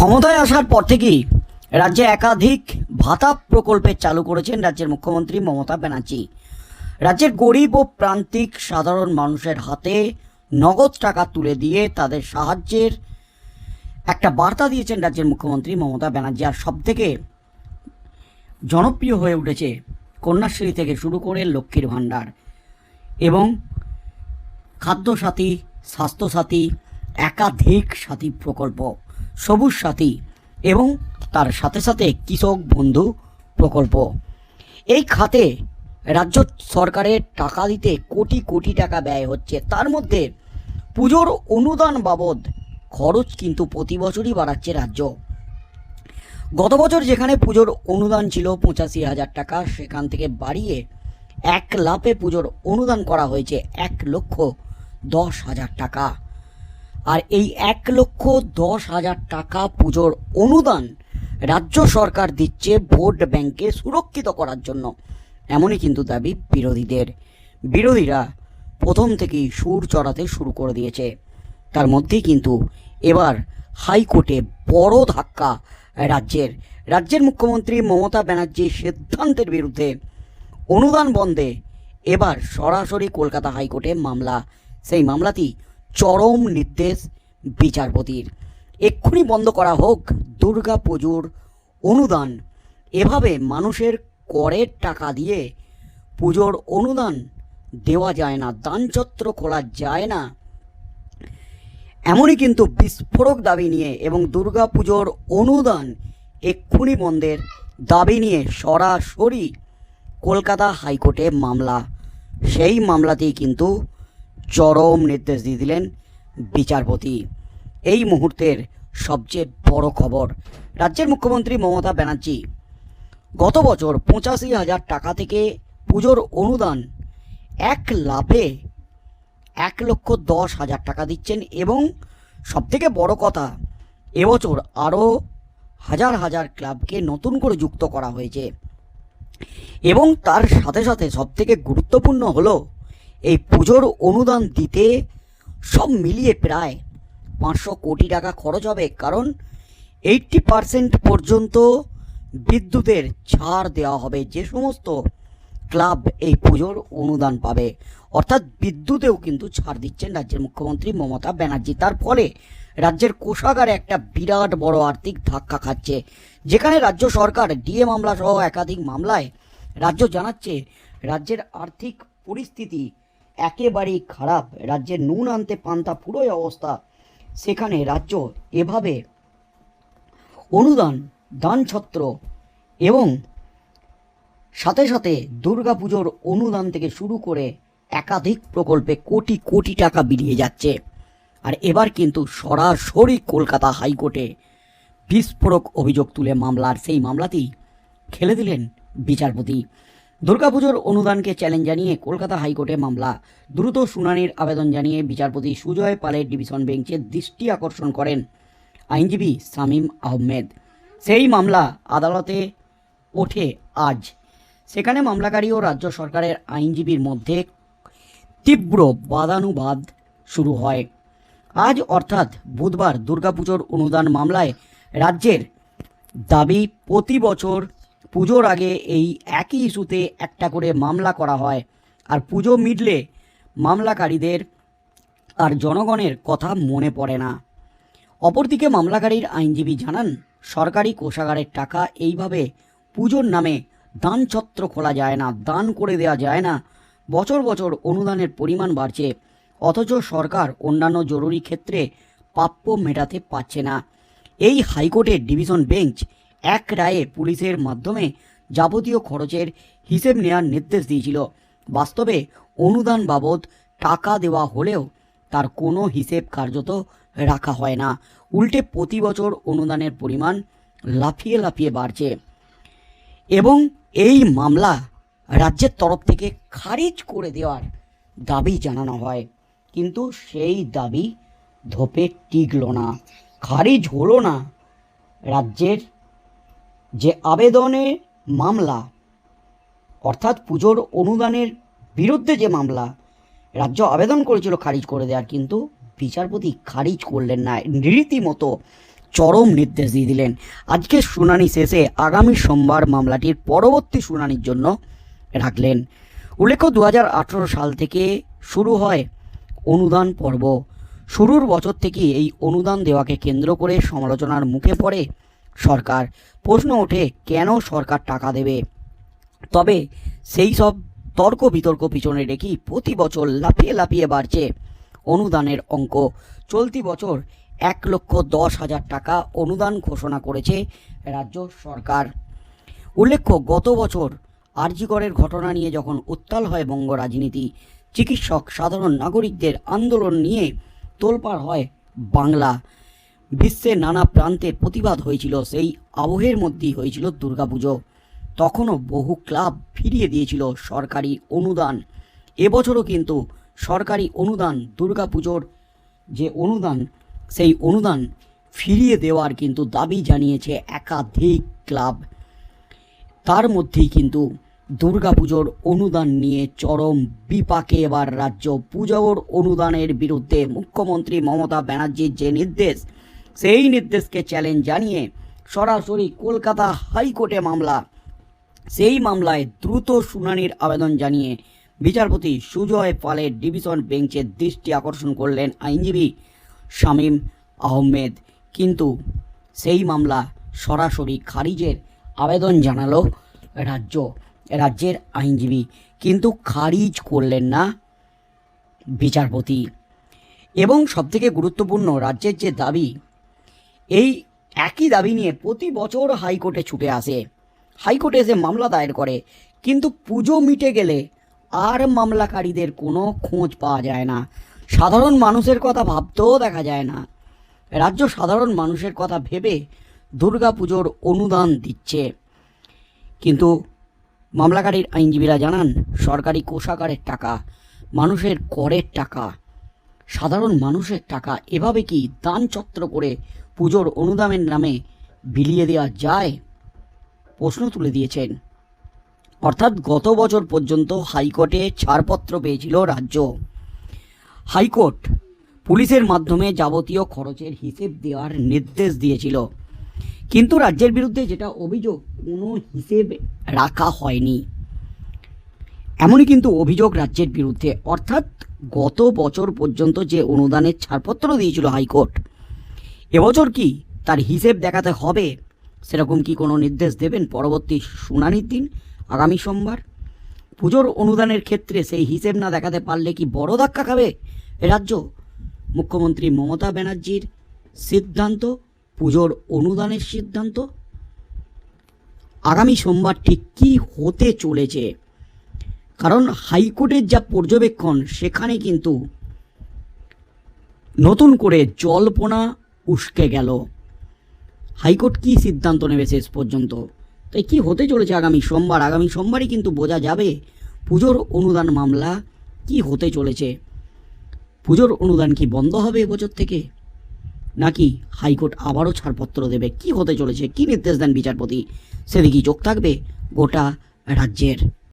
ক্ষমতায় আসার পর থেকেই রাজ্যে একাধিক ভাতা প্রকল্পের চালু করেছেন রাজ্যের মুখ্যমন্ত্রী মমতা ব্যানার্জি। রাজ্যের গরিব ও প্রান্তিক সাধারণ মানুষের হাতে নগদ টাকা তুলে দিয়ে তাদের সাহায্যের একটা বার্তা দিয়েছেন রাজ্যের মুখ্যমন্ত্রী মমতা ব্যানার্জি। আর সব থেকে জনপ্রিয় হয়ে উঠেছে কন্যাশ্রী থেকে শুরু করে লক্ষ্মীর ভাণ্ডার এবং খাদ্যসাথী, স্বাস্থ্যসাথী, একাধিক সাথী প্রকল্প। সবুজ সাথী এবং তার সাথে সাথে কৃষক বন্ধু প্রকল্প। এই খাতে রাজ্য সরকারের টাকা দিতে কোটি কোটি টাকা ব্যয় হচ্ছে। তার মধ্যে পুজোর অনুদান বাবদ খরচ কিন্তু প্রতি বছরই বাড়াচ্ছে রাজ্য। গত বছর যেখানে পুজোর অনুদান ছিল পঁচাশি হাজার টাকা, সেখান থেকে বাড়িয়ে এক লাফে পুজোর অনুদান করা হয়েছে এক লক্ষ দশ হাজার টাকা। আর এই এক লক্ষ দশ হাজার টাকা পুজোর অনুদান রাজ্য সরকার দিচ্ছে ভোট ব্যাংকে সুরক্ষিত করার জন্য। এমনই কিন্তু দাবি বিরোধীদের। বিরোধীরা প্রথম থেকেই সুর চড়াতে শুরু করে দিয়েছে। তার মধ্যেই কিন্তু এবার হাইকোর্টে বড় ধাক্কা রাজ্যের। রাজ্যের মুখ্যমন্ত্রী মমতা ব্যানার্জির সিদ্ধান্তের বিরুদ্ধে অনুদান বন্ধে এবার সরাসরি কলকাতা হাইকোর্টে মামলা। সেই মামলাটি চরম নির্দেশ বিচারপতির। এক্ষুনি বন্ধ করা হোক দুর্গা পুজোর অনুদান। এভাবে মানুষের করের টাকা দিয়ে পুজোর অনুদান দেওয়া যায় না, দানচত্র খোলা যায় না। এমনই কিন্তু বিস্ফোরক দাবি নিয়ে এবং দুর্গা পুজোর অনুদান এক্ষুনি বন্ধের দাবি নিয়ে সরাসরি কলকাতা হাইকোর্টে মামলা। সেই মামলাতেই কিন্তু চরম নির্দেশ দিয়ে দিলেন বিচারপতি। এই মুহূর্তের সবচেয়ে বড় খবর, রাজ্যের মুখ্যমন্ত্রী মমতা ব্যানার্জি গত বছর পঁচাশি হাজার টাকা থেকে পুজোর অনুদান এক লাভে এক লক্ষ দশ হাজার টাকা দিচ্ছেন এবং সবথেকে বড় কথা, এবছর আরও হাজার হাজার ক্লাবকে নতুন করে যুক্ত করা হয়েছে। এবং তার সাথে সাথে সবথেকে গুরুত্বপূর্ণ হলো এই পুজোর অনুদান দিতে সব মিলিয়ে প্রায় পাঁচশো কোটি টাকা খরচ হবে, কারণ এইটটি পারসেন্ট পর্যন্ত বিদ্যুতের ছাড় দেওয়া হবে। যে সমস্ত ক্লাব এই পুজোর অনুদান পাবে, অর্থাৎ বিদ্যুতেও কিন্তু ছাড় দিচ্ছেন রাজ্যের মুখ্যমন্ত্রী মমতা ব্যানার্জি। তার ফলে রাজ্যের কোষাগারে একটা বিরাট বড় আর্থিক ধাক্কা খাচ্ছে, যেখানে রাজ্য সরকার ডিএ মামলা সহ একাধিক মামলায় রাজ্য জানাচ্ছে রাজ্যের আর্থিক পরিস্থিতি একেবারেই খারাপ। রাজ্যের নুন আনতে পান্তা পুরোই অবস্থা। সেখানে রাজ্য এভাবে অনুদান, দানছত্র এবং সাথে সাথে দুর্গাপুজোর অনুদান থেকে শুরু করে একাধিক প্রকল্পে কোটি কোটি টাকা বেরিয়ে যাচ্ছে। আর এবার কিন্তু সরাসরি কলকাতা হাইকোর্টে বিস্ফোরক অভিযোগ তুলে মামলার। সেই মামলাতেই খেলে দিলেন বিচারপতি। দুর্গাপুজোর অনুদানকে চ্যালেঞ্জ জানিয়ে কলকাতা হাইকোর্টে মামলা। দ্রুত শুনানির আবেদন জানিয়ে বিচারপতি সুজয় পালের ডিভিশন বেঞ্চে দৃষ্টি আকর্ষণ করেন আইনজীবী শামীম আহমেদ। সেই মামলা আদালতে ওঠে আজ। সেখানে মামলাকারী ও রাজ্য সরকারের আইনজীবীর মধ্যে তীব্র বাদানুবাদ শুরু হয়। আজ অর্থাৎ বুধবার দুর্গাপুজোর অনুদান মামলায় রাজ্যের দাবি প্রতি বছর পুজোর আগে এই একই ইস্যুতে একটা করে মামলা করা হয়। আর পুজো মিটলে মামলাকারীদের আর জনগণের কথা মনে পড়ে না। অপরদিকে মামলাকারীর আইনজীবী জানান, সরকারি কোষাগারের টাকা এইভাবে পুজোর নামে দানছত্র খোলা যায় না, দান করে দেওয়া যায় না। বছর বছর অনুদানের পরিমাণ বাড়ছে, অথচ সরকার অন্যান্য জরুরি ক্ষেত্রে প্রাপ্য মেটাতে পারছে না। এই হাইকোর্টের ডিভিশন বেঞ্চ এক রায়ে পুলিশের মাধ্যমে যাবতীয় খরচের হিসেব নেওয়ার নির্দেশ দিয়েছিল। বাস্তবে অনুদান বাবদ টাকা দেওয়া হলেও তার কোনো হিসেব কার্যত রাখা হয় না। উল্টে প্রতি বছর অনুদানের পরিমাণ লাফিয়ে লাফিয়ে বাড়ছে। এবং এই মামলা রাজ্যের তরফ থেকে খারিজ করে দেওয়ার দাবি জানানো হয়। কিন্তু সেই দাবি ধোপে টিকল না। খারিজ হলো না রাজ্যের যে আবেদনের মামলা, অর্থাৎ পুজোর অনুদানের বিরুদ্ধে যে মামলা, রাজ্য আবেদন করেছিল খারিজ করে দেওয়ার, কিন্তু বিচারপতি খারিজ করলেন না। রীতিমতো চরম নির্দেশ দিয়ে দিলেন। আজকের শুনানি শেষে আগামী সোমবার মামলাটির পরবর্তী শুনানির জন্য রাখলেন। উল্লেখ্য দু হাজার আঠেরো সাল থেকে শুরু হয় অনুদান পর্ব। শুরুর বছর থেকে এই অনুদান দেওয়াকে কেন্দ্র করে সমালোচনার মুখে পড়ে সরকার। প্রশ্ন ওঠে, কেন সরকার টাকা দেবে? তবে সেই সব তর্ক বিতর্ক পিছনে রেখেই প্রতি বছর লাফিয়ে লাফিয়ে বাড়ছে অনুদানের অঙ্ক। চলতি বছর এক লক্ষ দশ হাজার টাকা অনুদান ঘোষণা করেছে রাজ্য সরকার। উল্লেখ্য, গত বছর আরজিকরের ঘটনা নিয়ে যখন উত্তাল হয় বঙ্গ রাজনীতি, চিকিৎসক সাধারণ নাগরিকদের আন্দোলন নিয়ে তোলপাড় হয় বাংলা। বিশ্বের নানা প্রান্তে প্রতিবাদ হয়েছিল, সেই আবহের মধ্যেই হয়েছিল দুর্গাপুজো। তখনও বহু ক্লাব ফিরিয়ে দিয়েছিল সরকারি অনুদান। এবছরও কিন্তু সরকারি অনুদান, দুর্গাপুজোর যে অনুদান, সেই অনুদান ফিরিয়ে দেওয়ার কিন্তু দাবি জানিয়েছে একাধিক ক্লাব। তার মধ্যেই কিন্তু দুর্গাপুজোর অনুদান নিয়ে চরম বিপাকে এবার রাজ্য পুজোর অনুদানের বিরুদ্ধে মুখ্যমন্ত্রী মমতা ব্যানার্জির যে নির্দেশ সেই নির্দেশকে চ্যালেঞ্জ জানিয়ে সরাসরি কলকাতা হাইকোর্টে মামলা। সেই মামলায় দ্রুত শুনানির আবেদন জানিয়ে বিচারপতি সুজয় পালের ডিভিশন বেঞ্চের দৃষ্টি আকর্ষণ করলেন আইনজীবী শামীম আহমেদ। কিন্তু সেই মামলা সরাসরি খারিজের আবেদন জানালো রাজ্য, রাজ্যের আইনজীবী। কিন্তু খারিজ করলেন না বিচারপতি। এবং সবথেকে গুরুত্বপূর্ণ, রাজ্যের যে দাবি এই একই দাবি নিয়ে প্রতি বছর হাইকোর্টে ছুটে আসে। হাইকোর্টে এসে মামলা দায়ের করে, কিন্তু পুজো মিটে গেলে আর মামলাকারীদের কোনো খোঁজ পাওয়া যায় না। সাধারণ মানুষের কথা ভাবতেও দেখা যায় না। রাজ্য সাধারণ মানুষের কথা ভেবে দুর্গাপুজোর অনুদান দিচ্ছে। কিন্তু মামলাকারীর আইনজীবীরা জানান, সরকারি কোষাগারের টাকা, মানুষের করের টাকা, সাধারণ মানুষের টাকা, এভাবে কি দান চক্র করে পুজোর অনুদানের নামে বিলিয়ে দেওয়া যায়? প্রশ্ন তুলে দিয়েছেন। অর্থাৎ গত বছর পর্যন্ত হাইকোর্টে ছাড়পত্র পেয়েছিল রাজ্য। হাইকোর্ট পুলিশের মাধ্যমে যাবতীয় খরচের হিসেব দেওয়ার নির্দেশ দিয়েছিল। কিন্তু রাজ্যের বিরুদ্ধে যেটা অভিযোগ, কোনো হিসেব রাখা হয়নি। এমনই কিন্তু অভিযোগ রাজ্যের বিরুদ্ধে। অর্থাৎ গত বছর পর্যন্ত যে অনুদানের ছাড়পত্র দিয়েছিল হাইকোর্ট এবছর কি তার হিসেব দেখাতে হবে? সেরকম কি কোনো নির্দেশ দেবেন পরবর্তী শুনানির দিন, আগামী সোমবার? পুজোর অনুদানের ক্ষেত্রে সেই হিসেব না দেখাতে পারলে কি বড় ধাক্কা খাবে রাজ্য? মুখ্যমন্ত্রী মমতা ব্যানার্জির সিদ্ধান্ত, পুজোর অনুদানের সিদ্ধান্ত? আগামী সোমবার ঠিক কী হতে চলেছে? কারণ হাইকোর্টের যা পর্যবেক্ষণ, সেখানে কিন্তু নতুন করে জল্পনা উস্কে গেল। হাইকোর্ট কী সিদ্ধান্ত নেবে শেষ পর্যন্ত? তাই কি হতে চলেছে আগামী সোমবার? আগামী সোমবারই কিন্তু বোঝা যাবে পুজোর অনুদান মামলা কি হতে চলেছে। পুজোর অনুদান কি বন্ধ হবে এবছর থেকে? নাকি হাইকোর্ট আবারও ছাড়পত্র দেবে? কি হতে চলেছে? কি নির্দেশ দেন বিচারপতি? সেদিকেই চোখ থাকবে গোটা রাজ্যের।